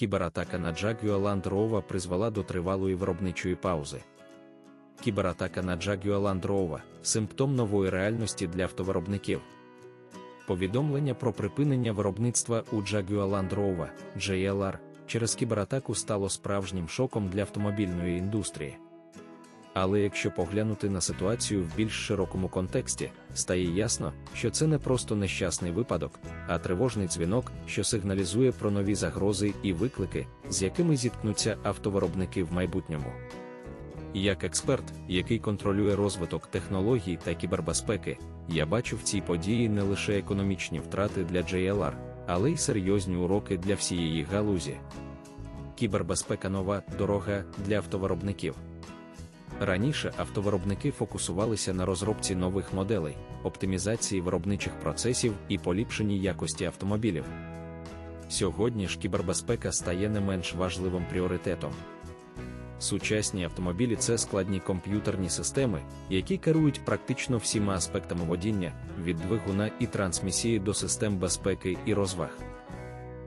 Кібератака на Jaguar Land Rover призвела до тривалої виробничої паузи. Кібератака на Jaguar Land Rover – симптом нової реальності для автовиробників. Повідомлення про припинення виробництва у Jaguar Land Rover JLR через кібератаку стало справжнім шоком для автомобільної індустрії. Але якщо поглянути на ситуацію в більш широкому контексті, стає ясно, що це не просто нещасний випадок, а тривожний дзвінок, що сигналізує про нові загрози і виклики, з якими зіткнуться автовиробники в майбутньому. Як експерт, який контролює розвиток технологій та кібербезпеки, я бачу в цій події не лише економічні втрати для JLR, але й серйозні уроки для всієї галузі. Кібербезпека нова дорога для автовиробників. Раніше автовиробники фокусувалися на розробці нових моделей, оптимізації виробничих процесів і поліпшенні якості автомобілів. Сьогодні ж кібербезпека стає не менш важливим пріоритетом. Сучасні автомобілі це складні комп'ютерні системи, які керують практично всіма аспектами водіння, від двигуна і трансмісії до систем безпеки і розваг.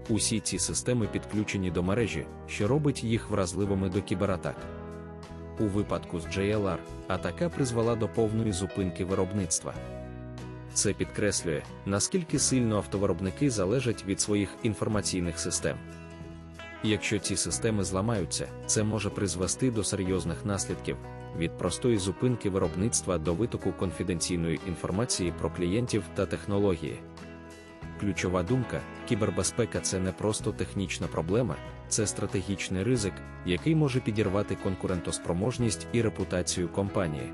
Усі ці системи підключені до мережі, що робить їх вразливими до кібератак. У випадку з JLR, атака призвела до повної зупинки виробництва. Це підкреслює, наскільки сильно автовиробники залежать від своїх інформаційних систем. Якщо ці системи зламаються, це може призвести до серйозних наслідків від простої зупинки виробництва до витоку конфіденційної інформації про клієнтів та технології. Ключова думка: кібербезпека це не просто технічна проблема, це стратегічний ризик, який може підірвати конкурентоспроможність і репутацію компанії.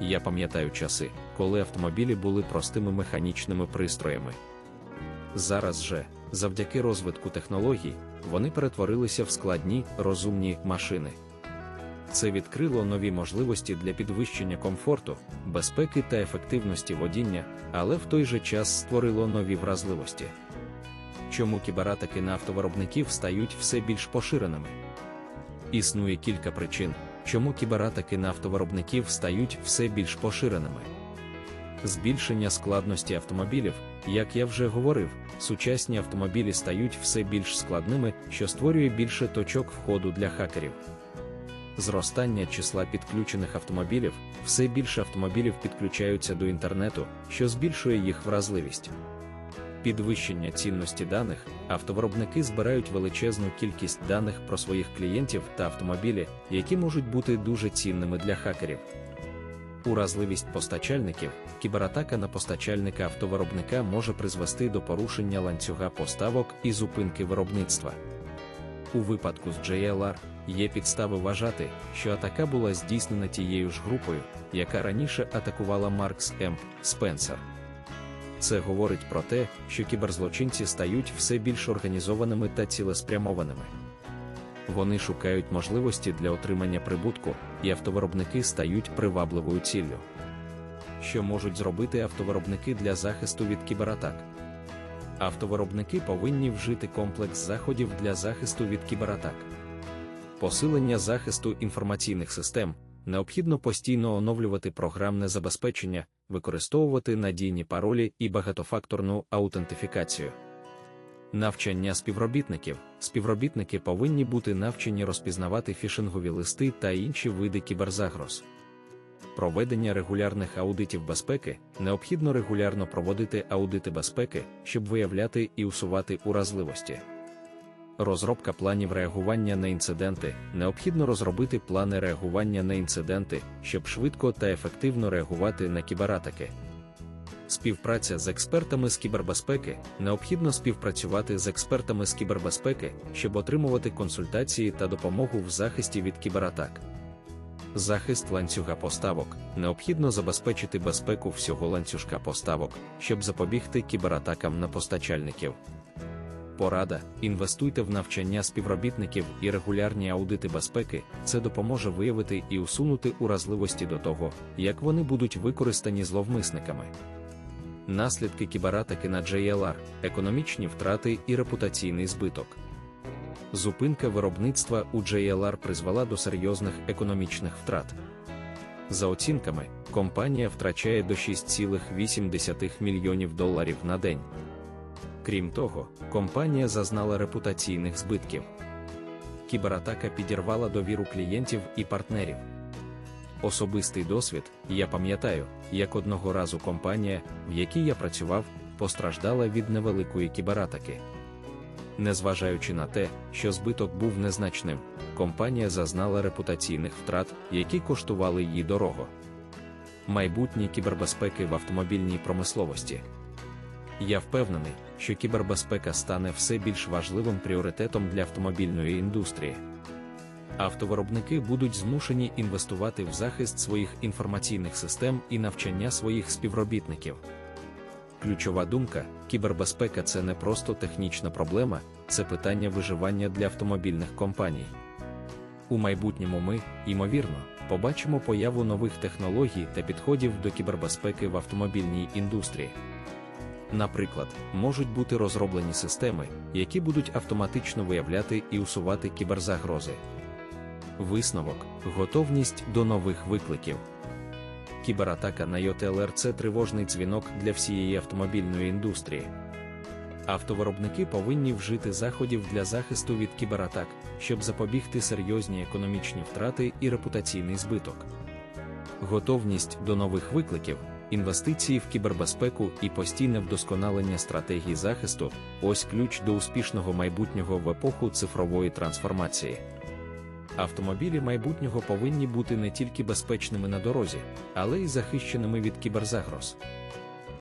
Я пам'ятаю часи, коли автомобілі були простими механічними пристроями. Зараз же, завдяки розвитку технологій, вони перетворилися в складні, розумні машини. Це відкрило нові можливості для підвищення комфорту, безпеки та ефективності водіння, але в той же час створило нові вразливості. Чому кібератаки на автовиробників стають все більш поширеними? Існує кілька причин, чому кібератаки на автовиробників стають все більш поширеними. Збільшення складності автомобілів, як я вже говорив, сучасні автомобілі стають все більш складними, що створює більше точок входу для хакерів. Зростання числа підключених автомобілів, все більше автомобілів підключаються до інтернету, що збільшує їх вразливість. Підвищення цінності даних, автовиробники збирають величезну кількість даних про своїх клієнтів та автомобілі, які можуть бути дуже цінними для хакерів. Уразливість постачальників, кібератака на постачальника автовиробника може призвести до порушення ланцюга поставок і зупинки виробництва. У випадку з JLR є підстави вважати, що атака була здійснена тією ж групою, яка раніше атакувала Маркс М. Спенсер. Це говорить про те, що кіберзлочинці стають все більш організованими та цілеспрямованими. Вони шукають можливості для отримання прибутку, і автовиробники стають привабливою ціллю. Що можуть зробити автовиробники для захисту від кібератак? Автовиробники повинні вжити комплекс заходів для захисту від кібератак. Посилення захисту інформаційних систем необхідно постійно оновлювати програмне забезпечення, використовувати надійні паролі і багатофакторну аутентифікацію. Навчання співробітників. Співробітники повинні бути навчені розпізнавати фішингові листи та інші види кіберзагроз. Проведення регулярних аудитів безпеки необхідно регулярно проводити аудити безпеки, щоб виявляти і усувати уразливості. Розробка планів реагування на інциденти необхідно розробити плани реагування на інциденти, щоб швидко та ефективно реагувати на кібератаки. Співпраця з експертами з кібербезпеки необхідно співпрацювати з експертами з кібербезпеки, щоб отримувати консультації та допомогу в захисті від кібератак. Захист ланцюга поставок необхідно забезпечити безпеку всього ланцюжка поставок, щоб запобігти кібератакам на постачальників. Порада: інвестуйте в навчання співробітників і регулярні аудити безпеки, це допоможе виявити і усунути уразливості до того, як вони будуть використані зловмисниками. Наслідки кібератаки на JLR, економічні втрати і репутаційний збиток. Зупинка виробництва у JLR призвела до серйозних економічних втрат. За оцінками, компанія втрачає до 6,8 мільйонів доларів на день. Крім того, компанія зазнала репутаційних збитків. Кібератака підірвала довіру клієнтів і партнерів. Особистий досвід, я пам'ятаю, як одного разу компанія, в якій я працював, постраждала від невеликої кібератаки. Незважаючи на те, що збиток був незначним, компанія зазнала репутаційних втрат, які коштували її дорого. Майбутнє кібербезпеки в автомобільній промисловості. Я впевнений, що кібербезпека стане все більш важливим пріоритетом для автомобільної індустрії. Автовиробники будуть змушені інвестувати в захист своїх інформаційних систем і навчання своїх співробітників. Ключова думка: кібербезпека це не просто технічна проблема, це питання виживання для автомобільних компаній. У майбутньому ми, ймовірно, побачимо появу нових технологій та підходів до кібербезпеки в автомобільній індустрії. Наприклад, можуть бути розроблені системи, які будуть автоматично виявляти і усувати кіберзагрози. Висновок готовність до нових викликів. Кібератака на YOTLR – це тривожний дзвінок для всієї автомобільної індустрії. Автовиробники повинні вжити заходів для захисту від кібератак, щоб запобігти серйозні економічні втрати і репутаційний збиток. Готовність до нових викликів, інвестиції в кібербезпеку і постійне вдосконалення стратегії захисту ось ключ до успішного майбутнього в епоху цифрової трансформації. Автомобілі майбутнього повинні бути не тільки безпечними на дорозі, але й захищеними від кіберзагроз.